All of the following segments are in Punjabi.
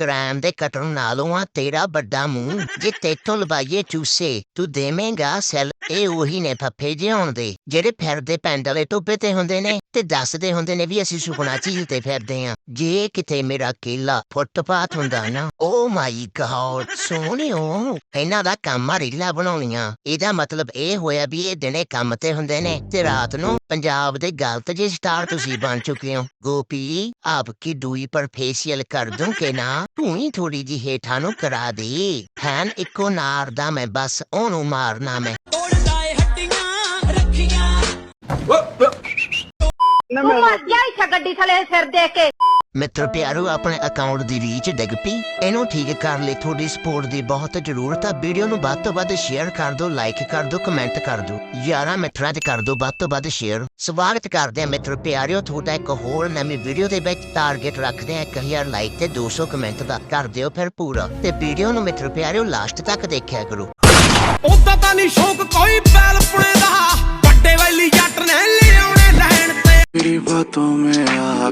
ਕ੍ਰਾਈਮ ਦੇ ਕਟਰ ਨਾਲੋਂ ਆ ਤੇਰਾ ਵੱਡਾ ਮੂੰਹ ਜੇ ਤੇਤੋਂ ਲਵਾਈਏ ਚੂਸੇ ਤੂੰ ਦੇਵੇਂਗਾ ਸੈਲ ਇਹ ਉਹੀ ਨੇ ਫੱਫੇ ਜਿਉਣ ਦੇ ਜਿਹੜੇ ਫਿਰਦੇ ਪੈਂਡਲੇ ਟੋਪੇ ਤੇ ਹੁੰਦੇ ਨੇ ਤੇ ਦੱਸਦੇ ਹੁੰਦੇ ਨੇ ਵੀ ਅਸੀਂ ਸੁਖਣਾ ਝੀਲ ਤੇ ਫਿਰਦੇ ਆ ਜੇ ਕਿਤੇ ਮੇਰਾ ਕੇਲਾ ਫੁੱਟਪਾਥ ਹੁੰਦਾ ਨਾ ਓ ਮਾਈ ਗॉड ਸੋਹਣਿਓ ਇਹਨਾਂ ਦਾ ਕੰਮ ਆ ਰੀਲਾ ਬਣਾਉਣੀਆਂ ਇਹਦਾ ਮਤਲਬ ਇਹ ਹੋਇਆ ਵੀ ਇਹ ਦਿਨੇ ਕੰਮ ਤੇ ਹੁੰਦੇ ਨੇ ਤੇ ਰਾਤ ਨੂੰ ਪੰਜਾਬ ਦੇ ਗਲਤ ਜੇ ਸਟਾਰ ਤੁਸੀਂ ਬਣ ਚੁੱਕੇ ਹੋ। ਗੋਪੀ ਆਪਕੀ ਦੂਈ ਪਰ ਫੇਸ਼ੀਅਲ ਕਰ ਦੂੰ ਕਿ ਨਾ? ਤੂੰ ਹੀ ਥੋੜੀ ਜੀ ਹੇਠਾਂ ਨੂੰ ਕਰਾ ਦੇ। ਫੈਨ ਇੱਕੋ ਨਾਰ ਦਾ ਮੈਂ, ਬਸ ਉਹਨੂੰ ਮਾਰਨਾ ਮੈਂ। ਤੂੰ ਮਰ ਜਾ ਇੱਥੇ ਗੱਡੀ ਥਲੇ ਸਿਰ ਦੇ ਕੇ। ਮਿੱਤਰ ਪਿਆਰੋ ਆਪਣੇ ਅਕਾਊਂਟ ਦੀ ਰੀਚ ਡਿੱਗ ਪਈ। ਇਹਨੂੰ ਠੀਕ ਕਰਨ ਲਈ ਤੁਹਾਡੀ ਸਪੋਰਟ ਦੀ ਬਹੁਤ ਜ਼ਰੂਰਤ ਆ। ਵੀਡੀਓ ਨੂੰ ਵੱਧ ਤੋਂ ਵੱਧ ਸ਼ੇਅਰ ਕਰ ਦਿਓ ਲਾਈਕ ਕਰ ਦਿਓ ਕਮੈਂਟ ਕਰ ਦਿਓ। ਯਾਰਾ ਮਿੱਤਰਾਂ ਤੇ ਕਰ ਦਿਓ ਵੱਧ ਤੋਂ ਵੱਧ ਸ਼ੇਅਰ ਸਵਾਗਤ ਕਰਦੇ ਆ ਮਿੱਤਰ ਪਿਆਰਿਓ ਤੁਹਾਡਾ ਇੱਕ ਹੋਰ ਨਵੀਂ ਵੀਡੀਓ ਦੇ ਵਿੱਚ ਟਾਰਗੇਟ ਰੱਖਦੇ ਆ 1000 ਲਾਈਕ ਤੇ 200 ਕਮੈਂਟ ਦਾ ਕਰ ਦਿਓ ਫਿਰ ਪੂਰਾ। ਤੇ ਵੀਡੀਓ ਨੂੰ ਮਿੱਤਰ ਪਿਆਰਿਓ ਲਾਸਟ ਤੱਕ ਦੇਖਿਆ ਕਰੋ। ਉਦਾਂ ਤਾਂ ਨਹੀਂ ਸ਼ੌਕ ਕੋਈ ਪੈਲ ਪੁਣੇ ਦਾ। ਵੱਡੇ ਵੈਲੀ ਜੱਟ ਨੇ ਲਿਆਉਣੇ ਲੈਣ ਤੇ। ਤੇਰੀ ਬਾਤੋਂ ਮੈਂ ਆ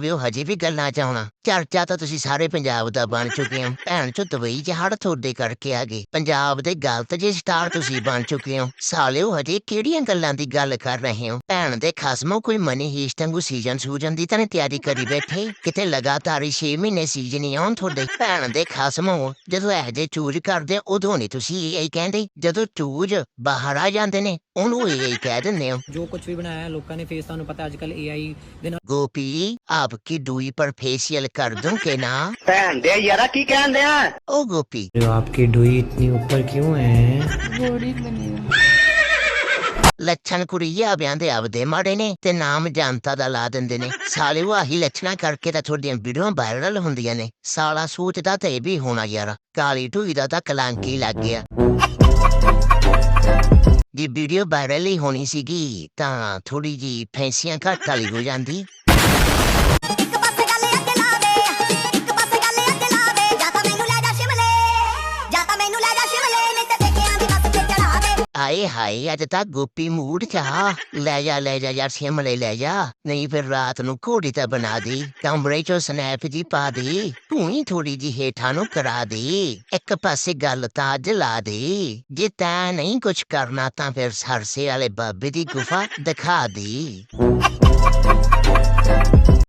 ਵੀ ਹਜੇ ਵੀ ਗੱਲਾਂ ਚਾਹਣਾ ਚਰਚਾ ਤਾਂ ਤੁਸੀਂ ਸਾਰੇ ਪੰਜਾਬ ਦਾ ਬਣ ਚੁੱਕੇ ਹੋ ਭੈਣ ਚੋ ਦਵਾਈ ਚ ਹੜ ਤੁਹਾਡੇ ਕਰਕੇ ਆ ਗਏ। ਪੰਜਾਬ ਦੇ ਗਲਤ ਜੇ ਸਟਾਰ ਤੁਸੀਂ ਬਣ ਚੁੱਕੇ ਹੋ। ਸਾਲਿਓ ਹਜੇ ਕਿਹੜੀਆਂ ਗੱਲਾਂ ਦੀ ਗੱਲ ਕਰ ਰਹੇ ਹੋ? ਭੈਣ ਦੇ ਖਸਮੋਂ ਕੋਈ ਮਨੀ ਹੀਸ਼ਟੰਗੂ ਸੀਜ਼ਨ ਸੂਜਨ ਦੀ ਤਾਂ ਤਿਆਰੀ ਕਰੀ ਬੈਠੇ। ਕਿਤੇ ਲਗਾਤਾਰ 6 ਮਹੀਨੇ ਸੀਜ਼ਨ ਹੀ ਆਉਣ ਤੁਹਾਡੇ। ਭੈਣ ਦੇ ਖਸਮੋ ਜਦੋਂ ਇਹ ਜੇ ਚੂਜ ਕਰਦੇ ਉਦੋਂ ਨਹੀਂ ਤੁਸੀਂ ਇਹ ਕਹਿੰਦੇ। ਜਦੋਂ ਚੂਜ ਬਾਹਰ ਆ ਜਾਂਦੇ ਨੇ ਉਹਨੂੰ ਇਹ ਕਹਿ ਦਿੰਦੇ ਹੋ ਜੋ ਕੁਝ ਵੀ ਬਣਾਇਆ ਲੋਕਾਂ ਨੇ ਫੇਸ ਤੁਹਾਨੂੰ ਪਤਾ ਅੱਜ ਕੱਲ AI ਦੇ ਨਾਲ गोपी आपकी दूई पर फेशियल कर दूं के ना ਭੈਣ ਦੇ ਯਾਰਾ ਕੀ ਕਹਿੰਦੇ ਆ ओ गोपी आपकी डुई इतनी ऊपर क्यों है ਲੱਛਣ ਕੁੜੀਆ ਬਿਆਂ ਦੇ ਆਪਦੇ ਮਾੜੇ ਨੇ ਤੇ ਨਾਮ ਜਨਤਾ ਦਾ ਲਾ ਦਿੰਦੇ ਨੇ ਸਾਲੇ ਉਹ ਆਹੀ ਲੱਛਣਾ ਕਰਕੇ ਤਾਂ ਤੁਹਾਡੀਆਂ ਵੀਡੀਓ ਵਾਇਰਲ ਹੁੰਦੀਆਂ ਨੇ ਸਾਲਾ ਸੋਚਦਾ ਤਾਂ ਇਹ ਵੀ ਹੋਣਾ ਯਾਰ ਕਾਲੀ ਢੂਈ ਦਾ ਤਾਂ ਕਲੰਕ ਹੀ ਲੱਗ ਗਿਆ ਜੇ ਵੀਡੀਓ ਵਾਇਰਲ ਹੀ ਹੋਣੀ ਸੀਗੀ ਤਾਂ ਥੋੜੀ ਜੀ ਫੈਂਸੀਆਂ ਘੱਟ ਵਾਲੀ ਹੋ ਜਾਂਦੀ। ਚੜਾ ਦੇ ਆਏ ਹਾਏ ਅੱਜ ਤਾਂ ਗੋਪੀ ਮੂਡ ਚ ਆ ਲੈ ਜਾ ਲੈ ਜਾ ਯਾਰ ਸ਼ਿਮਲੇ ਲੈ ਜਾ ਨਹੀਂ ਫਿਰ ਰਾਤ ਨੂੰ ਘੋੜੀ ਤਾਂ ਬਣਾ ਦੀ ਕਮਰੇ ਚੋਂ ਸਨੈਪ ਜੀ ਪਾ ਦੀ ਤੂੰ ਹੀ ਥੋੜੀ ਜੀ ਹੇਠਾਂ ਨੂੰ ਕਰਾ ਦੇ ਇੱਕ ਪਾਸੇ ਗੱਲ ਤਾਂ ਅੱਜ ਲਾ ਦੇ ਜੇ ਤੈਂ ਨਹੀਂ ਕੁਝ ਕਰਨਾ ਤਾਂ ਫਿਰ ਸਰਸੇ ਵਾਲੇ ਬਾਬੇ ਦੀ ਗੁਫਾ ਦਿਖਾ ਦੇ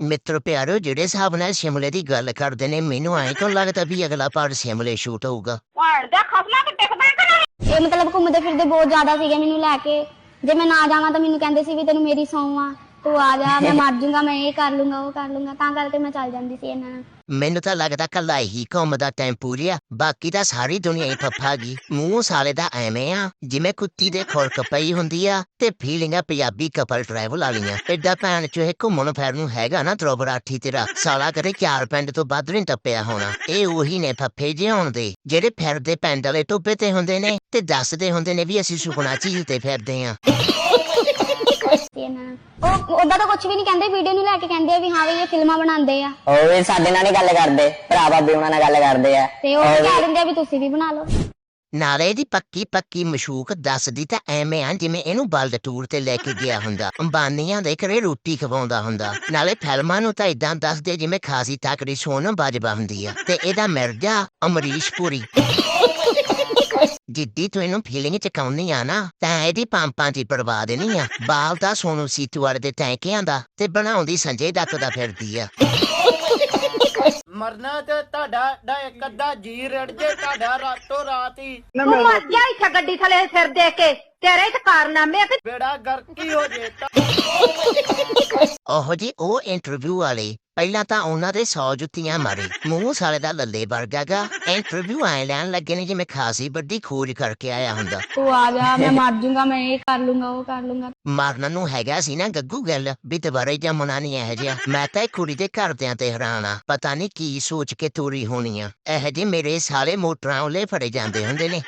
ਮਿੱਤਰ ਪਿਆਰੋ ਜਿਹੜੇ ਹਿਸਾਬ ਨਾਲ ਸ਼ਿਮਲੇ ਦੀ ਗੱਲ ਕਰਦੇ ਨੇ ਮੈਨੂੰ ਐਂ ਕਿਉਂ ਲੱਗਦਾ ਵੀ ਅਗਲਾ ਪਾਰਟ ਸ਼ਿਮਲੇ ਸ਼ੂਟ ਹੋਊਗਾ ਭੈਣ ਦਾ ਖਸਮਾ ਤੇ ਟਿਕਦਾ ਕਿ ਨਹੀਂ ਇਹ ਮਤਲਬ ਘੁੰਮਦੇ ਫਿਰਦੇ ਬਹੁਤ ਜ਼ਿਆਦਾ ਸੀਗੇ, ਮੈਨੂੰ ਲੈ ਕੇ। ਜੇ ਮੈਂ ਨਾ ਜਾਵਾਂ ਤਾਂ ਮੈਨੂੰ ਕਹਿੰਦੇ ਸੀ ਵੀ ਤੈਨੂੰ ਮੇਰੀ ਸੌਂ ਆ। ਤੂੰ ਆ ਜਾ, ਮੈਂ ਮਰ ਜਾਊਂਗਾ ਮੈਂ ਇਹ ਕਰ ਲੂੰਗਾ, ਉਹ ਕਰ ਲੂੰਗਾ, ਤਾਂ ਕਰਕੇ ਮੈਂ ਚੱਲ ਜਾਂਦੀ ਸੀ ਇਹਨਾਂ ਨਾਲ। ਮੈਨੂੰ ਤਾਂ ਲੱਗਦਾ ਕੱਲਾ ਹੀ ਘੁੰਮਦਾ ਟੈਂਪੂ ਜਿਹਾ ਬਾਕੀ ਤਾਂ ਸਾਰੀ ਦੁਨੀਆ ਹੀ ਫੱਫਾ ਗਈ ਮੂੰਹ ਸਾਲੇ ਦਾ ਐਵੇਂ ਆ, ਜਿਵੇਂ ਕੁੱਤੀ ਦੇ ਖੁਰਕ ਪਈ ਹੁੰਦੀ ਆ, ਤੇ ਫੀਲਿੰਗ ਪੰਜਾਬੀ ਕਪਲ ਟਰੈਵਲ ਵਾਲੀਆਂ। ਐਡਾ ਭੈਣ ਚੋ ਇਹ ਘੁੰਮਣ ਫਿਰਨ ਨੂੰ ਹੈਗਾ ਨਾ ਦਰੋਬਰਾਠੀ ਤੇਰਾ, ਸਾਲਾ ਕਰੇ ਚਾਰ ਪਿੰਡ ਤੋਂ ਵੱਧ ਨਹੀਂ ਟੱਪਿਆ ਹੋਣਾ। ਇਹ ਉਹੀ ਨੇ ਫੱਫੇ ਜਿਉਣ ਦੇ, ਜਿਹੜੇ ਫਿਰਦੇ ਪਿੰਡ ਵਾਲੇ ਟੋਪੇ ਤੇ ਹੁੰਦੇ ਨੇ, ਤੇ ਦੱਸਦੇ ਹੁੰਦੇ ਨੇ ਵੀ ਅਸੀਂ ਸੁਖਣਾ ਚੀਜ਼ ਤੇ ਫਿਰਦੇ ਆ। ਇਹਨਾਂ ਨਾਲ ਉਹ ਉਹਦਾ ਤਾਂ ਕੁਝ ਵੀ ਨਹੀਂ ਕਹਿੰਦੇ ਵੀਡੀਓ ਨੂੰ ਲੈ ਕੇ ਕਹਿੰਦੇ ਆ ਵੀ ਹਾਂ ਵੀ ਇਹ ਫਿਲਮਾਂ ਬਣਾਉਂਦੇ ਆ। ਉਹ ਵੀ ਸਾਡੇ ਨਾਲ ਨਹੀਂ ਗੱਲ ਕਰਦੇ ਭਰਾ ਭਾਬੀ ਉਹਨਾਂ ਨਾਲ ਗੱਲ ਕਰਦੇ ਆ। ਤੇ ਉਹ ਕਹਿ ਦਿੰਦੇ ਆ ਵੀ ਤੁਸੀਂ ਵੀ ਬਣਾ ਲਓ। ਨਾਲੇ ਦੀ ਪੱਕੀ ਪੱਕੀ ਮਸ਼ੂਕ ਦੱਸਦੀ ਤਾਂ ਐਵੇਂ ਆ ਜਿਵੇਂ ਇਹਨੂੰ ਬਲਦ ਟੂਰ ਤੇ ਲੈ ਕੇ ਗਿਆ ਹੁੰਦਾ। ਅੰਬਾਨੀਆਂ ਦੇ ਘਰੇ ਰੋਟੀ ਖਵਾਉਂਦਾ ਹੁੰਦਾ। ਨਾਲੇ ਫਿਲਮਾਂ ਨੂੰ ਤਾਂ ਇਦਾਂ ਦੱਸਦੇ ਜਿਵੇਂ ਖਾਸੀ ਤਕੜੀ ਸੋਨਮ ਬਾਜਵਾ ਹੁੰਦੀ ਆ। ਤੇ ਇਹਦਾ ਮਿਰਜ਼ਾ ਅਮਰੀਸ਼ ਪੁਰੀ। ਜਿੱਦੀ ਤੂੰ ਇਹਨੂੰ ਫੀਲਿੰਗ ਚ ਕਾਉਣੀ ਆ ਨਾ, ਤਾਂ ਇਹਦੀ ਪੰਪਾਂ ਦੀ ਪਰਵਾਹ ਨਹੀਂ ਆ। ਬਾਲ ਤਾਂ ਸੋਨੂ ਸੀਤੂ ਵਾਲੇ ਦੇ ਟੈਂਕਿਆਂ ਦਾ ਤੇ ਬਣਾਉਂਦੀ ਸੰਜੇ ਦੱਤ ਦਾ ਫਿਰਦੀ ਆ। ਮਰਨਾ ਤੇ ਤੁਹਾਡਾ ਦਾ ਇੱਕ ਅੱਧਾ ਜੀ ਰੜ ਜੇ ਤੁਹਾਡਾ ਰਾਤੋਂ ਰਾਤ ਹੀ। ਤੂੰ ਮਰ ਜਾ ਇੱਥੇ ਗੱਡੀ ਥਲੇ ਸਿਰ ਦੇ ਕੇ। ਤੇਰੇ ਤੇ ਕਾਰਨਾਮੇ ਆ ਕਿ ਬੇੜਾ ਗਰਕੀ ਹੋ ਜੇ ਤਾਂ। ਉਹੋ ਜੀ ਉਹ ਇੰਟਰਵਿਊ ਵਾਲੇ ਪਹਿਲਾਂ ਤਾਂ ਉਹਨਾਂ ਦੇ 100 ਜੁੱਤੀਆਂ ਮਾਰੇ। ਮੂੰਹ ਸਾਲੇ ਦਾ ਲੱਲੇ ਵਰਗਾ ਗਾ। ਇੰਟਰਵਿਊ ਆਏ ਲੈਣ ਲੱਗੇ ਨੇ ਜਿਵੇਂ ਖਾਸੀ ਵੱਡੀ ਖੋਜ ਕਰਕੇ ਆਇਆ ਹੁੰਦਾ। ਤੂੰ ਆ ਜਾ ਮੈਂ ਮਰ ਜਾਊਂਗਾ ਮੈਂ ਇਹ ਕਰ ਲੂੰਗਾ ਉਹ ਕਰ ਲੂੰਗਾ। ਮਾਰਨ ਨੂੰ ਹੈਗਾ ਸੀ ਨਾ ਗੱਗੂ ਗੱਲ ਵੀ ਦੁਬਾਰੇ ਜੰਮਣਾ ਨਹੀਂ ਇਹ ਜਿਹਾ। ਮੈਂ ਤਾਂ ਇਹ ਕੁੜੀ ਦੇ ਘਰਦਿਆਂ ਤੇ ਹੈਰਾਨ ਆ। ਪਤਾ ਨਹੀਂ ਕੀ ਸੋਚ ਕੇ ਤੋਰੀ ਹੋਣੀ ਆ? ਇਹ ਜੇ ਮੇਰੇ ਸਾਲੇ ਮੋਟਰਾਂ ਉਲੇ ਫੜੇ ਜਾਂਦੇ ਹੁੰਦੇ ਨੇ।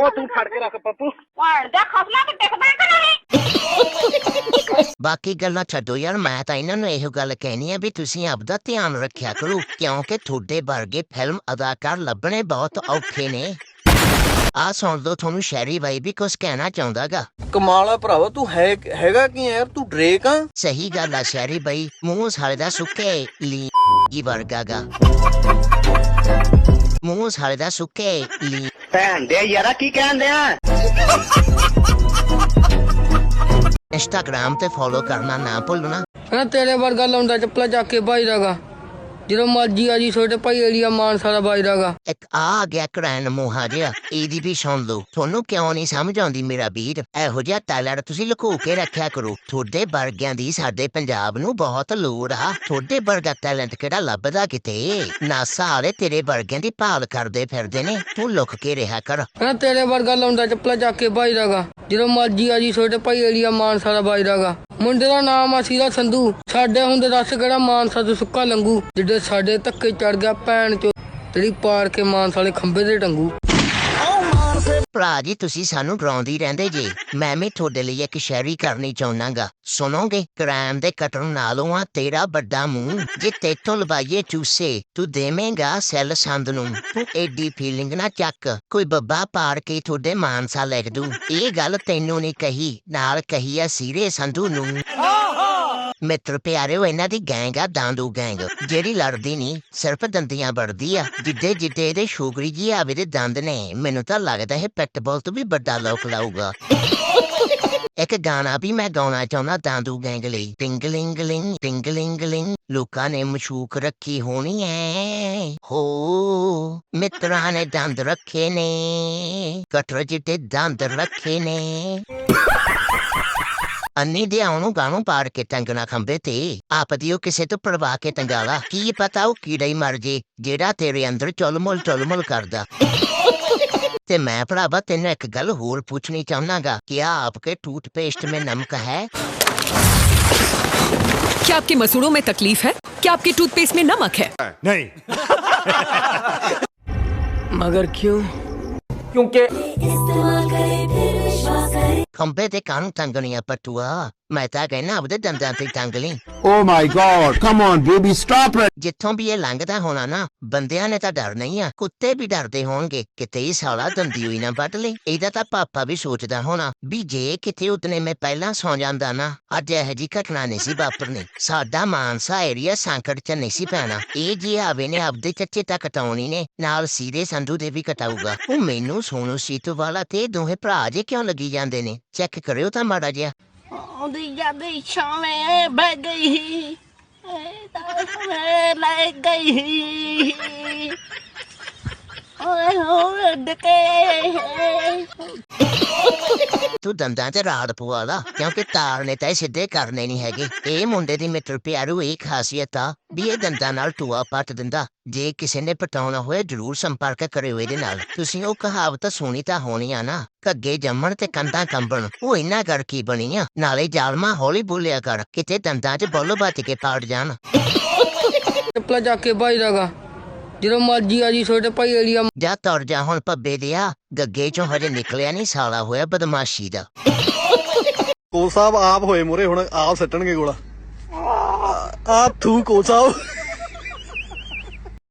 ਉਹ ਤੂੰ ਫੜ ਕੇ ਰੱਖ ਪੱਪੂ। ਭੈਣ ਦਾ ਖਸਮਾ ਤੇ ਟਿਕਦਾ ਕਿ ਨਹੀਂ ਬਾਕੀ ਗੱਲਾਂ ਛੱਡੋ ਯਾਰ ਮੈਂ ਤਾਂ ਇਹਨਾਂ ਨੂੰ ਇਹੋ ਗੱਲ ਕਹਿਣੀ ਆ ਵੀ ਤੁਸੀਂ ਆਪਦਾ ਧਿਆਨ ਰੱਖਿਆ ਕਰੋ ਕਿਉਂਕਿ ਤੁਹਾਡੇ ਵਰਗੇ ਫਿਲਮ ਅਦਾਕਾਰ ਲੱਭਣੇ ਬਹੁਤ ਔਖੇ ਨੇ। ਆ ਸੁਣ ਲਓ ਤੁਹਾਨੂੰ ਸ਼ਹਿਰੀ ਬਾਈ ਵੀ ਕੁਝ ਕਹਿਣਾ ਚਾਹੁੰਦਾਗਾ। ਕਮਾਲ ਆ ਭਰਾਵਾ ਤੂੰ ਹੈ ਹੈਗਾ ਕੀ ਯਾਰ? ਤੂੰ ਡਰੇਕ ਆ? ਸਹੀ ਗੱਲ ਆ ਸ਼ਹਿਰੀ ਬਾਈ ਮੂੰਹ ਸਾਲੇ ਦਾ ਸੁੱਕੇ ਲੀ ਕੀ ਵਰਗਾਗਾ ਮੂੰਹ ਸਾਲੇ ਦਾ ਸੁੱਕੇ ਲੀ ਭੈਣ ਦੇ ਯਾਰਾ ਕੀ ਕਹਿੰਦੇ ਆ ਇੰਸਟਾਗ੍ਰਾਮ ਤੇ ਫੋਲੋ ਕਰਨਾ ਨਾ ਭੁੱਲਣਾ। ਤੇਰੇ ਵਰਗਾ ਲਾਉਂਦਾ ਚੱਪਲਾ ਚੱਕ ਕੇ ਬਾਈ ਦਾਗਾ ਜਦੋਂ ਮਰਜ਼ੀ ਆ ਜੀ ਛੋਟੇ ਭਾਈ ਏਰੀਆ ਮਾਨ ਸਾਰਾ ਬਾਈ ਦਾਗਾ ਇੱਕ ਆ ਆ ਗਿਆ ਕਰੈਨ ਮੋਹਾ ਜਿਹਾ ਇਹਦੀ ਵੀ ਸੁਣ ਲਓ। ਤੁਹਾਨੂੰ ਕਿਉਂ ਨਹੀਂ ਸਮਝ ਆਉਂਦੀ ਮੇਰਾ ਵੀਰ? ਇਹੋ ਜਿਹਾ ਟੈਲੈਂਟ ਤੁਸੀਂ ਲੁਕੋ ਕੇ ਰੱਖਿਆ ਕਰੋ। ਤੁਹਾਡੇ ਵਰਗਿਆਂ ਦੀ ਸਾਡੇ ਪੰਜਾਬ ਨੂੰ ਬਹੁਤ ਲੋੜ ਆ। ਤੁਹਾਡੇ ਵਰਗਾ ਟੈਲੈਂਟ ਕਿਹੜਾ ਲੱਭਦਾ ਕਿਤੇ? ਨਾ ਸਾਰੇ ਤੇਰੇ ਵਰਗਿਆਂ ਦੀ ਭਾਲ ਕਰਦੇ ਫਿਰਦੇ ਨੇ। ਤੂੰ ਲੁਕ ਕੇ ਰਿਹਾ ਕਰ। ਕਹਿੰਦਾ ਤੇਰੇ ਵਰਗਾ ਲਾਉਂਦਾ ਚੱਪਲਾ ਚੱਕ ਕੇ ਬਾਈ ਦਾਗਾ ਜਦੋਂ ਮਰਜ਼ੀ ਆ ਜੀ ਛੋਟੇ ਭਾਈ ਏਰੀਆ ਮਾਨ ਸਾਰਾ ਬਾਈ ਦਾਗਾ ਮੁੰਡੇ ਦਾ ਨਾਮ ਆ ਸੀਰਾ ਸੰਧੂ। ਸਾਡੇ ਹੁੰਦੇ ਦੱਸ ਕਿਹੜਾ ਮਾਨਸਾ ਤੋਂ ਸੁੱਕਾ ਲੰਗੂ ਜਿਹੜੇ ਸਾਡੇ ਧੱਕੇ ਚੜ ਗਿਆ ਭੈਣ ਚੋ ਤੇਰੀ ਪਾਰ ਕੇ ਮਾਨਸਾ ਵਾਲੇ ਖੰਬੇ ਤੇ ਟੰਗੂ ਭਰਾ ਜੀ ਤੁਸੀਂ ਸਾਨੂੰ ਡਰਾਉਂਦੀ ਰਹਿੰਦੇ ਜੇ। ਮੈਂ ਵੀ ਤੁਹਾਡੇ ਲਈ ਇੱਕ ਸ਼ਾਇਰੀ ਕਰਨੀ ਚਾਹੁੰਨਾਗਾ। ਸੁਣੋਗੇ ਕ੍ਰਾਈਮ ਦੇ ਕਟਰ ਨਾਲੋਂ ਆ ਤੇਰਾ ਵੱਡਾ ਮੂੰਹ। ਜੇ ਤੇਤੋਂ ਲਵਾਈਏ ਚੂਸੇ ਤੂੰ ਦੇਵੇਂਗਾ ਸੈੱਲ ਸੰਦ ਨੂੰ। ਤੂੰ ਐਡੀ ਫੀਲਿੰਗ ਨਾ ਚੱਕ। ਕੋਈ ਬੱਬਾ ਪਾਰ ਕੇ ਤੁਹਾਡੇ ਮਾਨਸਾ ਲਿਖ ਦੂ ਇਹ ਗੱਲ ਤੈਨੂੰ ਨਹੀਂ ਕਹੀ ਨਾਲ ਕਹੀ ਆ ਸੀਰੇ ਸੰਧੂ ਨੂੰ। ਮਿੱਤਰ ਪਿਆਰਿਓ ਇਹਨਾਂ ਦੀ ਗੈਂਗ ਆ, ਦਾਂਦੂ ਗੈਂਗ। ਜਿਹੜੀ ਲੜਦੀ ਨਹੀਂ ਸਿਰਫ ਦੰਦੀਆਂ ਵੜਦੀ ਆ। ਜਿੱਦੇ ਜਿੱਦੇ ਇਹਦੇ ਸ਼ੂਗਰੀ ਜੀ ਆਵੇ ਦੇ ਦੰਦ ਨੇ, ਮੈਨੂੰ ਤਾਂ ਲੱਗਦਾ ਇਹ ਪੈਟਬਾਲ ਤੋਂ ਵੀ ਵੱਡਾ ਲੋਕ ਲਾਊਗਾ। ਇੱਕ ਗਾਣਾ ਵੀ ਮੈਂ ਗਾਉਣਾ ਚਾਹੁੰਦਾ ਦਾਂਦੂ ਗੈਂਗ ਲਈ। ਟਿੰਗਲਿੰਗਲਿੰਗ ਟਿੰਗਲਿੰਗਲਿੰਗ ਲੋਕਾਂ ਨੇ ਮਸ਼ੂਕ ਰੱਖੀ ਹੋਣੀ ਐ। ਹੋ, ਮਿੱਤਰਾਂ ਨੇ ਦੰਦ ਰੱਖੇ ਨੇ, ਕਟਰ ਜਿੱਤੇ ਦੰਦ ਰੱਖੇ ਨੇ। ਅੰਨੀ ਦੇ ਆਉਣੋਂ ਗਾਣੋਂ ਪਾੜ ਕੇ ਟੰਗਣਾ ਖੰਬੇ ਤੇ ਆਪਦੀ ਉਹ ਕਿਸੇ ਤੋਂ ਪਰਵਾ ਕੇ ਟੰਗਾਲਾ ਕੀ ਪਤਾ ਉਹ ਕੀੜਾ ਹੀ ਮਰ ਜੇ ਜਿਹੜਾ ਤੇਰੇ ਅੰਦਰ ਚੁਲਮੁਲ ਚੁਲਮੁਲ ਕਰਦਾ ਤੇ ਮੈਂ ਭਰਾਵਾ ਤੈਨੂੰ ਇੱਕ ਗੱਲ ਹੋਰ ਪੁੱਛਣੀ ਚਾਹੁੰਦਾਗਾ ਕਿ ਆਪਕੇ ਟੂਥ ਪੇਸਟ ਮੇ ਨਮਕ ਹੈ क्या आपके मसूड़ों में तकलीफ है क्या आपके टूथपेस्ट में नमक है नहीं मगर क्यों क्योंकि complete count, kan, Antonia Patua. ਮੈਂ ਤਾਂ ਕਹਿਣਾ ਆਪਦੇ ਦੰਦਾਂ ਤੇ ਟੰਗ ਲਈ। ਓ my God come on baby stop it ਜਿੱਥੋਂ ਵੀ ਇਹ ਲੰਘਦਾ ਹੋਣਾ ਨਾ ਬੰਦਿਆਂ ਨੇ ਤਾਂ ਡਰ ਨਹੀਂ ਆ ਕੁੱਤੇ ਵੀ ਡਰਦੇ ਹੋਣਗੇ ਕਿਤੇ ਹੀ ਸਾਲਾ ਦੰਦੀ ਹੋਈ ਨਾ ਵੱਢ ਲਈ ਇਹਦਾ ਤਾਂ ਪਾਪਾ ਵੀ ਸੋਚਦਾ ਹੋਣਾ ਵੀ ਜੇ ਕਿਤੇ ਉਤਨੇ ਮੈਂ ਪਹਿਲਾਂ ਸੌ ਜਾਂਦਾ ਨਾ ਅੱਜ ਇਹ ਜੀ ਘਟਨਾ ਨਹੀਂ ਸੀ ਵਾਪਰਨੀ। ਸਾਡਾ ਮਾਨਸਾ ਏਰੀਆ ਸੰਕਟ ਚ ਨਹੀਂ ਸੀ ਪੈਣਾ। ਇਹ ਜੀ ਆਵੇ ਨੇ ਆਪਦੇ ਚੱਚੇ ਤੱਕ ਕਟਾਉਣੀ ਨੇ ਨਾਲ ਸੀਰੇ ਸੰਧੂ ਦੇ ਵੀ ਕਟਾਊਗਾ। ਉਹ ਮੈਨੂੰ ਸੋਨੂ ਸੀਤੂ ਵਾਲਾ ਤੇ ਇਹ ਦੋਹੇ ਭਰਾ ਜੇ ਕਿਉਂ ਲੱਗੀ ਜਾਂਦੇ ਨੇ? ਚੈੱਕ ਕਰਿਓ ਤਾਂ ਮਾੜਾ ਜਿਹਾ। ਆਉਂਦੀ ਜਾਂਦੀ ਛਾਵੇਂ ਬਹਿ ਗਈ ਲੈ ਗਈ ਓਏ ਹੋਏ ਡਕੇ ਤੂੰ ਦੰਦਾਂ ਤੇ ਰਾਤ ਪਵਾ ਲਾ, ਕਿਉਂਕਿ ਤਾਰ ਨੇ ਤਾਂ ਇਹ ਸਿੱਧੇ ਕਰਨੇ ਨਹੀਂ ਹੈਗੇ। ਇਹ ਮੁੰਡੇ ਦੀ ਮਿੱਤਰ ਪਿਆਰੂ ਇਹ ਖਾਸੀਅਤ ਆ। ਵੀ ਇਹ ਦੰਦਾਂ ਨਾਲ ਟੂਆ ਪੱਟ ਦਿੰਦਾ ਜੇ ਕਿਸੇ ਨੇ ਪਟਾਉਣਾ ਹੋਏ ਜਰੂਰ ਸੰਪਰਕ ਕਰਿਓ ਇਹਦੇ ਨਾਲ ਤੁਸੀਂ ਉਹ ਕਹਾਵਤ ਸੁਣੀ ਤਾਂ ਹੋਣੀ ਆ ਨਾ ਕੱਗੇ ਜੰਮਣ ਤੇ ਕੰਧਾਂ ਕੰਬਣ ਉਹ ਇੰਨਾ ਕਰ ਕੀ ਬਣੀ ਆ ਨਾਲੇ ਜਾਲਮਾ ਹੌਲੀ ਬੋਲਿਆ ਕਰ ਕਿਤੇ ਦੰਦਾਂ 'ਚ ਬੋਲੋ ਬੱਚ ਕੇ ਪਾੜ ਜਾਣ ਚੱਪਲਾ ਚੱਕ ਕੇ ਬਾਈ ਦਾਗਾ ਜਦੋਂ ਮਰਜ਼ੀ ਆ ਜੀ ਛੋਟੇ ਭਾਈ ਏਰੀਆ ਜਾ ਤੁਰ ਜਾ ਹੁਣ ਪੱਬੇ ਦਿਆ ਗੱਗੇ 'ਚੋਂ ਹਜੇ ਨਿਕਲਿਆ ਨਹੀਂ ਸਾਲਾ ਹੋਇਆ ਬਦਮਾਸ਼ੀ ਦਾ ਕੋਚ ਸਾਹਿਬ ਆਪ ਹੋਏ ਮੁਰੇ ਹੁਣ ਆਪ ਸੱਟਣਗੇ ਗੋਲਾ ਆ ਤੂੰ ਕੋਚ ਸਾਹਿਬ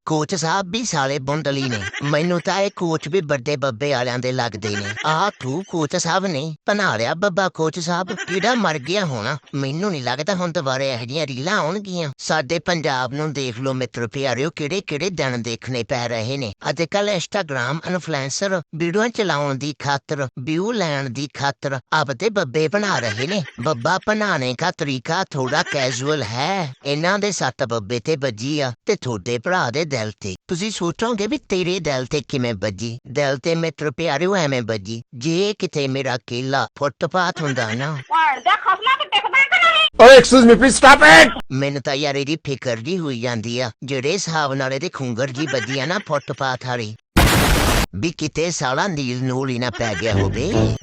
ਕੋਚ ਸਾਹਿਬ ਵੀ ਸਾਲੇ ਬੁੰਡਲੀ ਨੇ। ਮੈਨੂੰ ਤਾਂ ਇਹ ਕੋਚ ਵੀ ਵੱਡੇ ਬੱਬੇ ਵਾਲਿਆਂ ਦੇ ਲੱਗਦੇ ਨੇ। ਆਹ ਤੂੰ ਕੋਚ ਸਾਹਿਬ ਨੇ ਬਣਾ ਲਿਆ ਬੱਬਾ ਕੋਚ ਸਾਹਿਬ, ਕਿਹੜਾ ਮਰ ਗਿਆ ਹੋਣਾ? ਮੈਨੂੰ ਨਹੀਂ ਲੱਗਦਾ ਹੁਣ ਦੁਬਾਰੇ ਇਹੋ ਜਿਹੀਆਂ ਰੀਲਾਂ ਆਉਣਗੀਆਂ। ਸਾਡੇ ਪੰਜਾਬ ਨੂੰ ਦੇਖ ਲਓ ਮਿੱਤਰ ਪਿਆਰਿਓ ਕਿਹੜੇ ਕਿਹੜੇ ਦਿਨ ਦੇਖਣੇ ਪੈ ਰਹੇ ਨੇ। ਅੱਜ ਕੱਲ ਇੰਸਟਾਗ੍ਰਾਮ ਇਨਫਲੂਐਂਸਰ ਵੀਡੀਓ ਚਲਾਉਣ ਦੀ ਖਾਤਰ, ਵਿਊ ਲੈਣ ਦੀ ਖਾਤਰ ਆਪਦੇ ਬੱਬੇ ਬਣਾ ਰਹੇ ਨੇ। ਬੱਬਾ ਬਣਾਉਣੇ ਦਾ ਤਰੀਕਾ ਥੋੜਾ ਕੈਜੂਅਲ ਹੈ। ਇਹਨਾਂ ਦੇ ਸੱਤ ਬੱਬੇ ਤੇ ਵੱਜੀ ਆ ਤੇ ਤੁਹਾਡੇ ਭਰਾ ਦੇ ਸੋਚੋਗੇ ਵੀ ਤੇਰੇ ਦਿਲ ਤੇ ਕਿਵੇਂ ਵੱਜੀ? ਦਿਲ ਤੇ ਮਿੱਤਰ ਪਿਆਰਿਓ ਐਵੇਂ ਵੱਜੀ। ਜੇ ਕਿਤੇ ਮੇਰਾ ਕੇਲਾ ਫੁੱਟਪਾਥ ਹੁੰਦਾ ਨਾ। ਦਾ ਖਸਮਾ ਤੇ ਟਿਕਦਾ ਕਿ ਨਹੀਂ? ਓਏ excuse me please stop it ਮੈਨੂੰ ਤਾਂ ਯਾਰ ਇਹਦੀ ਫਿਕਰ ਜੀ ਹੋਈ ਜਾਂਦੀ ਆ। ਜਿਹੜੇ ਹਿਸਾਬ ਨਾਲ ਇਹਦੇ ਖੁੰਗਰ ਜੀ ਵੱਜੀ ਆ ਨਾ ਫੁੱਟਪਾਥ ਵਾਲੀ। ਵੀ ਕਿਤੇ ਸਾਲਾ ਨੀਲ ਨੂਲ ਨਾ ਪੈ ਗਿਆ ਹੋਵੇ।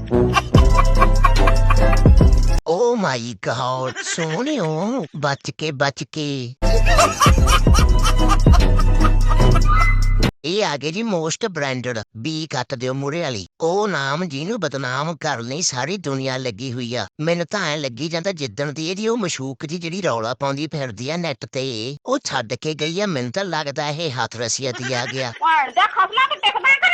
ਓ ਮਾਈ ਗॉड ਸੋਹਣਿਓ, ਬਚ ਕੇ ਬਚ ਕੇ। ਇਹ ਆ ਗਏ ਜੀ ਮੋਸਟ ਬ੍ਰਾਂਡਡ, ਬੀ ਕੱਟ ਦਿਓ ਮੂਰੇ ਵਾਲੀ। ਉਹ ਨਾਮ ਜਿਹਨੂੰ ਬਦਨਾਮ ਕਰਨ ਲਈ ਸਾਰੀ ਦੁਨੀਆ ਲੱਗੀ ਹੋਈ ਆ। ਮੈਨੂੰ ਤਾਂ ਐ ਲੱਗੀ ਜਾਂਦਾ ਜਿੱਦਣ ਦੀ ਇਹਦੀ ਉਹ ਮਸ਼ੂਕ ਜੀ ਜਿਹੜੀ ਰੌਲਾ ਪਾਉਂਦੀ ਫਿਰਦੀ ਆ ਨੈਟ ਤੇ, ਉਹ ਛੱਡ ਕੇ ਗਈ ਆ। ਮੈਨੂੰ ਤਾਂ ਲੱਗਦਾ ਇਹ ਹੱਥ ਰਸੀਆ ਦੀ ਆ ਗਿਆ। ਭੈਣ ਦੇ ਖਸਲਾ ਤੇ ਟਿਕਦਾ ਕਿ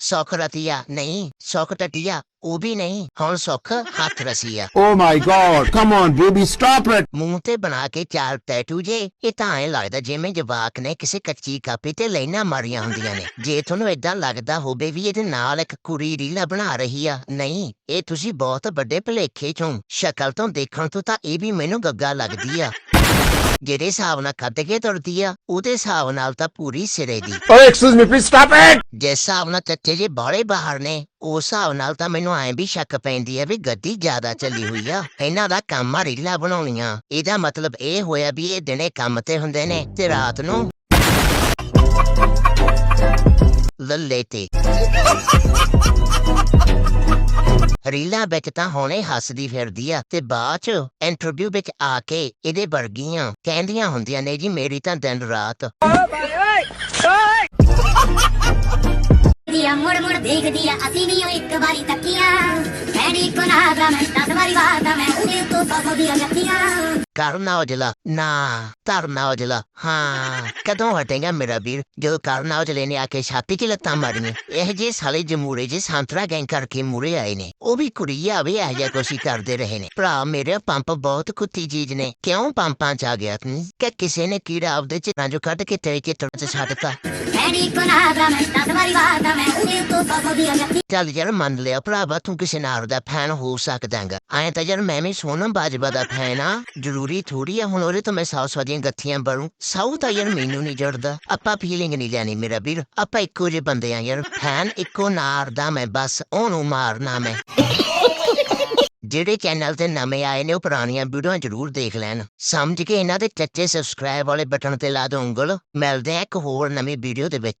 ਨਹੀਂ ਸੁੱਖ ਰਤੀਆ ਨਹੀਂ ਸੁੱਖ ਟਟੀਆ ਉਹ ਵੀ ਨਹੀਂ ਹੁਣ ਸੁੱਖ ਹੱਥ ਰਸੀਆ। Oh my god, come on baby, stop it! ਮੂੰਹ ਤੇ ਬਣਾ ਕੇ ਚਾਰ ਟੈਟੂ ਜੇ ਇਹ ਤਾਂ ਐ ਲੱਗਦਾ ਜਿਵੇਂ ਜਵਾਕ ਨੇ ਕਿਸੇ ਕੱਚੀ ਕਾਪੀ ਤੇ ਲਾਈਨਾਂ ਮਾਰੀਆਂ ਹੁੰਦੀਆਂ ਨੇ। ਜੇ ਤੁਹਾਨੂੰ ਏਦਾਂ ਲੱਗਦਾ ਹੋਵੇ ਵੀ ਇਹਦੇ ਨਾਲ ਇੱਕ ਕੁੜੀ ਰੀਲਾ ਬਣਾ ਰਹੀ ਆ ਨਹੀਂ ਇਹ ਤੁਸੀਂ ਬਹੁਤ ਵੱਡੇ ਭਲੇਖੇ ਚੋਂ ਸ਼ਕਲ ਤੋਂ ਦੇਖਣ ਤੋਂ ਤਾਂ ਇਹ ਵੀ ਮੈਨੂੰ ਗੱਗਾ ਲੱਗਦੀ ਆ। ਜਿਹੜੇ ਹਿਸਾਬ ਨਾਲ ਕੱਢ ਕੇ ਤੁਰਦੀ ਆ ਉਹਦੇ ਹਿਸਾਬ ਨਾਲ ਤਾਂ ਪੂਰੀ ਸਿਰੇ ਦੀ Oh, excuse me, please stop it! ਜਿਸ ਹਿਸਾਬ ਨਾਲ ਚੱਚੇ ਜੇ ਬਾਲੇ ਬਾਹਰ ਨੇ ਉਸ ਹਿਸਾਬ ਨਾਲ ਤਾਂ ਮੈਨੂੰ ਐਂ ਵੀ ਸ਼ੱਕ ਪੈਂਦੀ ਹੈ ਵੀ ਗੱਡੀ ਜ਼ਿਆਦਾ ਚੱਲੀ ਹੋਈ ਆ ਇਹਨਾਂ ਦਾ ਕੰਮ ਆ ਰੀਲਾਂ ਬਣਾਉਣੀਆਂ ਇਹਦਾ ਮਤਲਬ ਇਹ ਹੋਇਆ ਵੀ ਇਹ ਦਿਨੇ ਕੰਮ ਤੇ ਹੁੰਦੇ ਨੇ ਤੇ ਰਾਤ ਨੂੰ ਲੱਲੇ ਤੇ ਰੀਲਾ ਵਿੱਚ ਤਾਂ ਹੁਣੇ ਹੱਸਦੀ ਫਿਰਦੀ ਆ ਤੇ ਬਾਅਦ ਚ ਇੰਟਰਵਿਊ ਵਿੱਚ ਆ ਕੇ ਇਹਦੇ ਵਰਗੀਆਂ ਕਹਿੰਦੀਆਂ ਹੁੰਦੀਆਂ ਨੇ, ਜੀ ਮੇਰੀ ਤਾਂ ਦਿਨ ਰਾਤ ਦੀਆ ਮੁੜ ਮੁੜ ਦੇਖਦੀ ਆ ਅਸੀਂ ਵੀ ਉਹ ਇੱਕ ਵਾਰੀ ਤੱਕੀਆਂ ਐਡੀ ਕੋ ਨਾ ਦਾ ਮੈਂ ਦਸ ਵਾਰੀ ਵਾਦਾ ਮੈਂ ਉਹਦੇ ਤੋਂ ਸੌ ਦੀਆਂ ਗੱਤੀਆਂ ਕਰਨਾ ਔਜਲਾ ਨਾ ਧਰਨਾ ਔਜਲਾ ਹਾਂ ਕਦੋਂ ਹਟੇਗਾ ਮੇਰਾ ਵੀਰ ਜਦੋਂ ਕਰਨਾ ਔਜਲੇ ਨੇ ਆ ਕੇ ਛਾਤੀ 'ਚ ਲੱਤਾਂ ਮਾਰੀਆਂ ਇਹ ਜੇ ਸਾਲੇ ਜਮੂਰੇ ਜੇ ਸੰਤਰਾ ਗੈਂਗ ਕਰਕੇ ਮੂਰੇ ਆਏ ਨੇ ਉਹ ਵੀ ਕੁੜੀ ਆਵੇ ਇਹ ਜਿਹਾ ਕੁਛ ਹੀ ਕਰਦੇ ਰਹੇ ਨੇ ਭਰਾ ਮੇਰੇ ਪੰਪ ਬਹੁਤ ਕੁੱਤੀ ਚੀਜ਼ ਨੇ ਕਿਉਂ ਪੰਪਾਂ 'ਚ ਆ ਗਿਆ ਤੂੰ ਕਿ ਕਿਸੇ ਨੇ ਕੀੜਾ ਆਪਦੇ ਚ ਜੋ ਕੱਢ ਕੇ ਤੇਰੇ ਚਿੱਤਰ 'ਚ ਛੱਡਤਾ ਐਡੀ ਕੋ ਨਾ ਦਾ ਮੈਂ ਦਸ ਵਾਰੀ ਵਾਦਾ ਚੱਲ ਯਾਰ ਮੰਨ ਲਿਆ ਭਰਾਵਾ ਤੂੰ ਕਿਸੇ ਨਾਲ ਦਾ ਫੈਨ ਹੋ ਸਕਦਾਂਗਾ ਐਂ ਤਾਂ ਯਾਰ ਮੈਂ ਵੀ ਸੋਨਮ ਬਾਜਵਾ ਦਾ ਫੈਨ ਆ ਜ਼ਰੂਰੀ ਥੋੜੀ ਆ ਹੁਣ ਉਹਦੇ ਤੋਂ ਮੈਂ ਸੌ ਸੌ ਦੀਆਂ ਗੱਥੀਆਂ ਬਰੂ ਸੌ ਤਾਂ ਯਾਰ ਮੈਨੂੰ ਨਹੀਂ ਜੜਦਾ ਆਪਾਂ ਫੀਲਿੰਗ ਨਹੀਂ ਲੈਣੀ ਮੇਰਾ ਵੀਰ ਆਪਾਂ ਇੱਕੋ ਜਿਹੇ ਬੰਦੇ ਆ ਯਾਰ ਫੈਨ ਇੱਕੋ ਨਾਰ ਦਾ ਮੈਂ ਬਸ ਉਹਨੂੰ ਮਾਰਨਾ ਮੈਂ ਜਿਹੜੇ ਚੈਨਲ ਤੇ ਨਵੇਂ ਆਏ ਨੇ ਉਹ ਪੁਰਾਣੀਆਂ ਵੀਡੀਓਆਂ ਜ਼ਰੂਰ ਦੇਖ ਲੈਣ ਸਮਝ ਕੇ ਇਹਨਾਂ ਦੇ ਚੱਚੇ ਸਬਸਕ੍ਰਾਈਬ ਵਾਲੇ ਬਟਨ ਤੇ ਲਾ ਦਿਓ ਉਂਗਲ ਮਿਲਦੇ ਆ ਇੱਕ ਹੋਰ ਨਵੀਂ ਵੀਡੀਓ ਦੇ ਵਿੱਚ